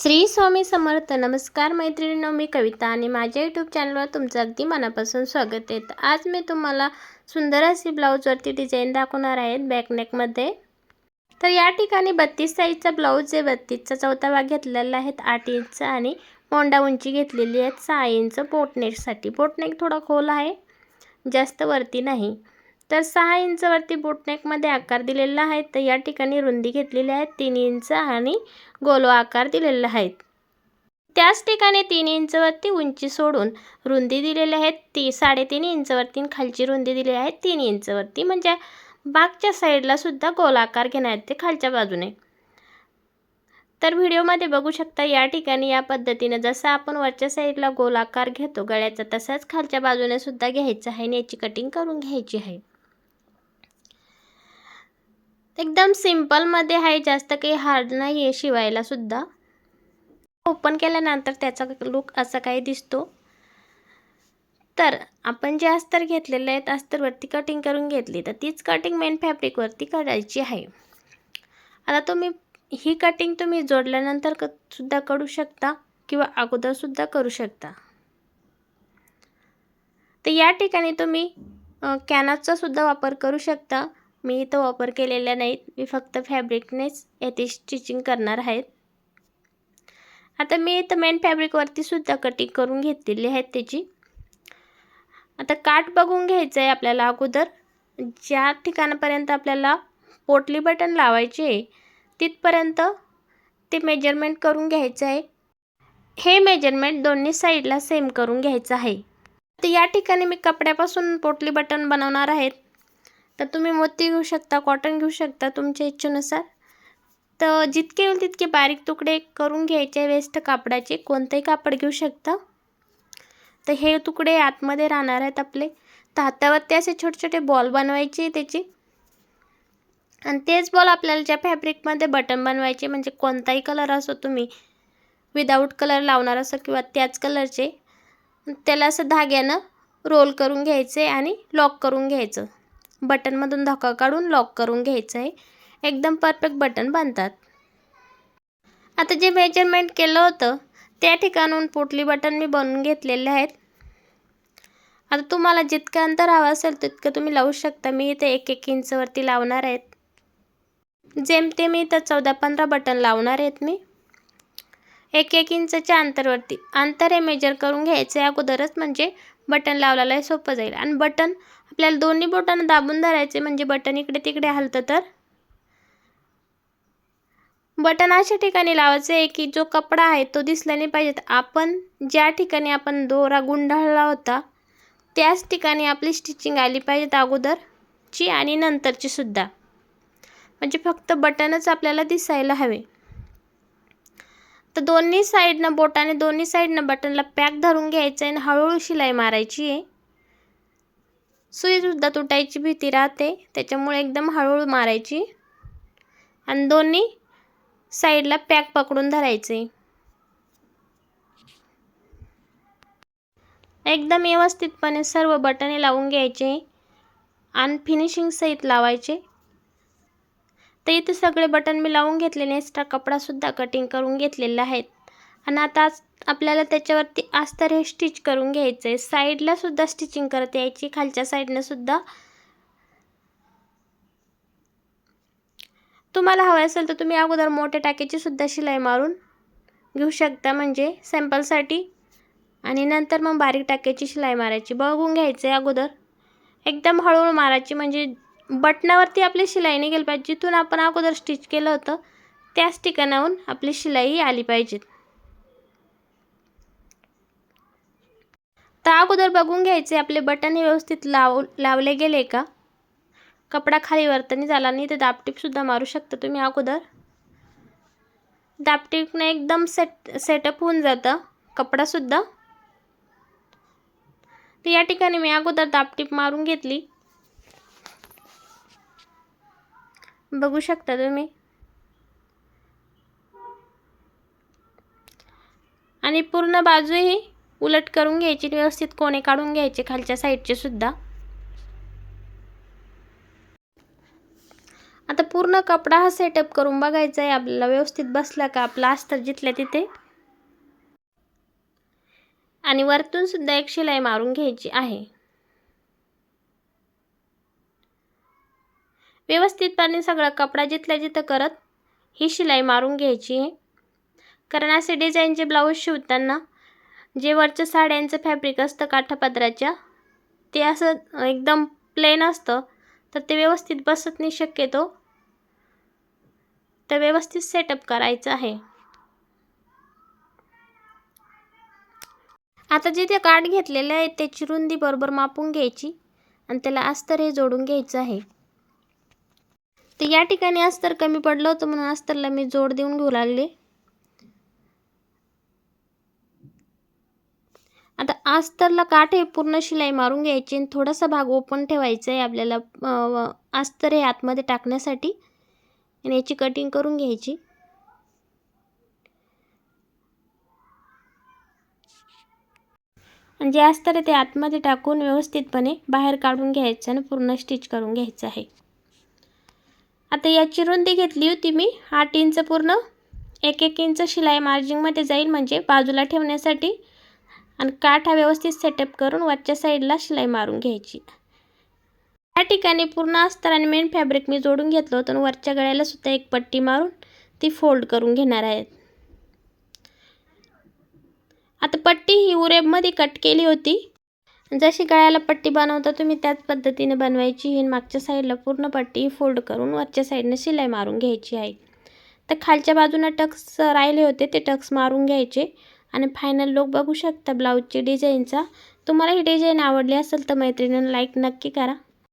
श्री स्वामी समर्थ नमस्कार मैत्रिणींनो मी कविता आणि माझ्या यूट्यूब चॅनलवर तुमचं अगदी मनापासून स्वागत आहे. आज मी तुम्हाला सुंदर अशी ब्लाऊजवरती डिझाईन दाखवणार आहेत बॅकनेकमध्ये तर या ठिकाणी बत्तीस साईजचा ब्लाऊज आहे बत्तीसचा चौथा भाग घेतलेला आहे आठ इंच आणि मोंडा उंची घेतलेली आहे सहा इंच पोटनेकसाठी पोटनेक थोडा खोल आहे जास्त वरती नाही. तर सहा इंचवरती बोटनेकमध्ये आकार दिलेला आहे. तर या ठिकाणी रुंदी घेतलेली आहे. तीन इंच आणि गोलो आकार दिलेला आहेत त्याच ठिकाणी तीन इंचवरती उंची सोडून रुंदी दिलेली आहे. ती साडेतीन इंचवरती खालची रुंदी दिलेली आहे. तीन इंचवरती म्हणजे बागच्या साईडला सुद्धा गोलाकार घेण्यात ते खालच्या बाजूने. तर व्हिडिओमध्ये बघू शकता या ठिकाणी या पद्धतीने जसं आपण वरच्या साईडला गोलाकार घेतो गळ्याचा तसाच खालच्या बाजूने सुद्धा घ्यायचं आहे आणि याची कटिंग करून घ्यायची आहे. एकदम सिम्पलमध्ये आहे जास्त काही हार्ड नाही आहे शिवायलासुद्धा ओपन केल्यानंतर त्याचा लुक असा काही दिसतो. तर आपण जे अस्तर घेतलेले आहेत अस्तरवरती कटिंग करून घेतली तर तीच कटिंग मेन फॅब्रिकवरती करायची आहे. आता तुम्ही ही कटिंग तुम्ही जोडल्यानंतर क सुद्धा करू शकता किंवा अगोदरसुद्धा करू शकता. तर या ठिकाणी तुम्ही कॅनाचासुद्धा वापर करू शकता. मी इथं वापर केलेला नाहीत. मी फक्त फॅब्रिकनेच याची स्टिचिंग करणार आहेत. आता मी इथं मेन फॅब्रिकवरती सुद्धा कटिंग करून घेतलेली आहेत त्याची. आता काठ बघून घ्यायचं आहे आपल्याला अगोदर. ज्या ठिकाणापर्यंत आपल्याला पोटली बटन लावायचे आहे तिथपर्यंत ते मेजरमेंट करून घ्यायचं आहे. हे मेजरमेंट दोन्ही साईडला सेम करून घ्यायचं आहे. तर या ठिकाणी मी कपड्यापासून पोटली बटन बनवणार आहेत तर तुम्ही मोती घेऊ शकता कॉटन घेऊ शकता तुमच्या इच्छेनुसार. तर जितके होईल तितके बारीक तुकडे करून घ्यायचे वेस्ट कापडाचे कोणतंही कापड घेऊ शकता. तर हे तुकडे आतमध्ये राहणार आहेत आपले. तर हातावरती असे छोटे छोटे बॉल बनवायचे त्याचे. आणि तेच बॉल आपल्याला ज्या फॅब्रिकमध्ये बटन बनवायचे म्हणजे कोणताही कलर असो तुम्ही विदाऊट कलर लावणार असो किंवा त्याच कलरचे त्याला असं धाग्यानं रोल करून घ्यायचे आणि लॉक करून घ्यायचं. बटनमधून धक्का काढून लॉक करून घ्यायचं आहे एकदम परफेक्ट बटन बनतात आता जे मेजरमेंट केलं होतं त्या ठिकाणून पोटली बटन मी बनवून घेतलेले आहेत. आता तुम्हाला जितकं अंतर हवं असेल तितकं तुम्ही लावू शकता. मी इथे एक एक इंचवरती लावणार आहेत. जेमतेम इथं चौदा पंधरा बटन लावणार आहेत मी. एक एक इंचच्या अंतरवरती. अंतर हे मेजर करून घ्यायचं आहे अगोदरच म्हणजे बटन लावलेलं सोपं जाईल. आणि बटन आपल्याला दोन्ही बोटानं दाबून धरायचे म्हणजे बटन इकडे तिकडे हलतं तर. बटन अशा ठिकाणी लावायचं आहे की जो कपडा आहे तो दिसला नाही पाहिजे. आपण ज्या ठिकाणी आपण दोरा गुंडाळला होता त्याच ठिकाणी आपली स्टिचिंग आली पाहिजेत अगोदरची आणि नंतरची सुद्धा. म्हणजे फक्त बटनच आपल्याला दिसायला हवे. तर दोन्ही साईडनं बोटाने दोन्ही साईडनं बटनला पॅक धरून घ्यायचं आहे आणि हळूहळू शिलाई मारायची आहे. सुईसुद्धा तुटायची भीती राहते त्याच्यामुळे एकदम हळूहळू मारायची. आणि दोन्ही साईडला पॅक पकडून धरायचे. एकदम व्यवस्थितपणे सर्व बटने लावून घ्यायचे आणि फिनिशिंग सहित लावायचे. तर इथे सगळे बटन मी लावून घेतलेले एक्स्ट्रा कपडासुद्धा कटिंग करून घेतलेला आहेत. आणि आता आपल्याला त्याच्यावरती अस्तर हे स्टिच करून घ्यायचं आहे. साईडला सुद्धा स्टिचिंग करत यायची. खालच्या साईडनंसुद्धा तुम्हाला हवं असेल तर तुम्ही अगोदर मोठ्या टाक्याची सुद्धा शिलाई मारून घेऊ शकता. म्हणजे सॅम्पलसाठी आणि नंतर मग बारीक टाक्याची शिलाई मारायची. बघून घ्यायचं आहे अगोदर. एकदम हळूहळू मारायची. म्हणजे बटनावरती आपली शिलाई निघेल पाहिजे. जिथून आपण अगोदर स्टिच केलं होतं त्याच ठिकाणाहून आपली शिलाई आली पाहिजे. तर अगोदर बघून घ्यायचे आपले बटन हे व्यवस्थित लाव लावले गेले का? कपडा खाली वर्तनी झाला नाही तर दापटीपसुद्धा मारू शकता तुम्ही अगोदर. दापटीपने एकदम सेट सेटअप होऊन जातं कपडासुद्धा तर या ठिकाणी मी अगोदर दापटीप मारून घेतली. बघू शकता तुम्ही. आणि पूर्ण बाजूही उलट करून घ्यायची व्यवस्थित कोणे काढून घ्यायचे खालच्या साईडचे सुद्धा. आता पूर्ण कपडा हा सेटअप करून बघायचा आहे. आपल्याला व्यवस्थित बसला का? आपला अस्तर जिथल्या तिथे. आणि वरतून सुद्धा एक शिलाई मारून घ्यायची आहे. व्यवस्थितपणे सगळा कपडा जिथल्या जिथं करत ही शिलाई मारून घ्यायची आहे. कारण असे डिझाईनचे ब्लाऊज शिवताना जे वरचं साड्यांचं फॅब्रिक असतं काठापदराच्या ते असं एकदम प्लेन असतं. तर ते व्यवस्थित बसत नाही शक्यतो. तर व्यवस्थित सेटअप करायचं आहे. आता जिथे काठ घेतलेलं आहे त्याची रुंदी बरोबर मापून घ्यायची आणि त्याला अस्तर हे जोडून घ्यायचं आहे. तर या ठिकाणी अस्तर कमी पडलं होतं म्हणून अस्तरला मी जोड देऊन घेऊ लागले. आता अस्तरला काठ हे पूर्ण शिलाई मारून घ्यायची आणि थोडासा भाग ओपन ठेवायचा आहे आपल्याला अस्तर हे आतमध्ये टाकण्यासाठी. आणि याची कटिंग करून घ्यायची. आणि जे अस्तर आहे ते आतमध्ये टाकून व्यवस्थितपणे बाहेर काढून घ्यायचं आणि पूर्ण स्टिच करून घ्यायचं आहे. आता याची रुंदी घेतली होती मी. आठ इंच पूर्ण एक एक इंच शिलाई मार्जिंगमध्ये जाईल म्हणजे बाजूला ठेवण्यासाठी. आणि काठ हा व्यवस्थित सेटअप करून वरच्या साईडला शिलाई मारून घ्यायची. या ठिकाणी पूर्ण अस्तर आणि मेन फॅब्रिक मी जोडून घेतलं होतं आणि वरच्या गळ्याला सुद्धा एक पट्टी मारून ती फोल्ड करून घेणार आहेत आता पट्टी ही उरेबमध्ये कट केली होती. जशी गळ्याला पट्टी बनवता तुम्ही त्याच पद्धतीने बनवायची. आहे मागच्या साईडला पूर्ण पट्टी फोल्ड करून वरच्या साईडने शिलाई मारून घ्यायची आहे. तर खालच्या बाजूनं टक्स राहिले होते ते टक्स मारून घ्यायचे. आणि फायनल लुक बघू शकता ब्लाऊजची डिझाईनचा. तुम्हाला ही डिझाईन आवडली असेल तर मैत्रिणींना लाईक नक्की करा.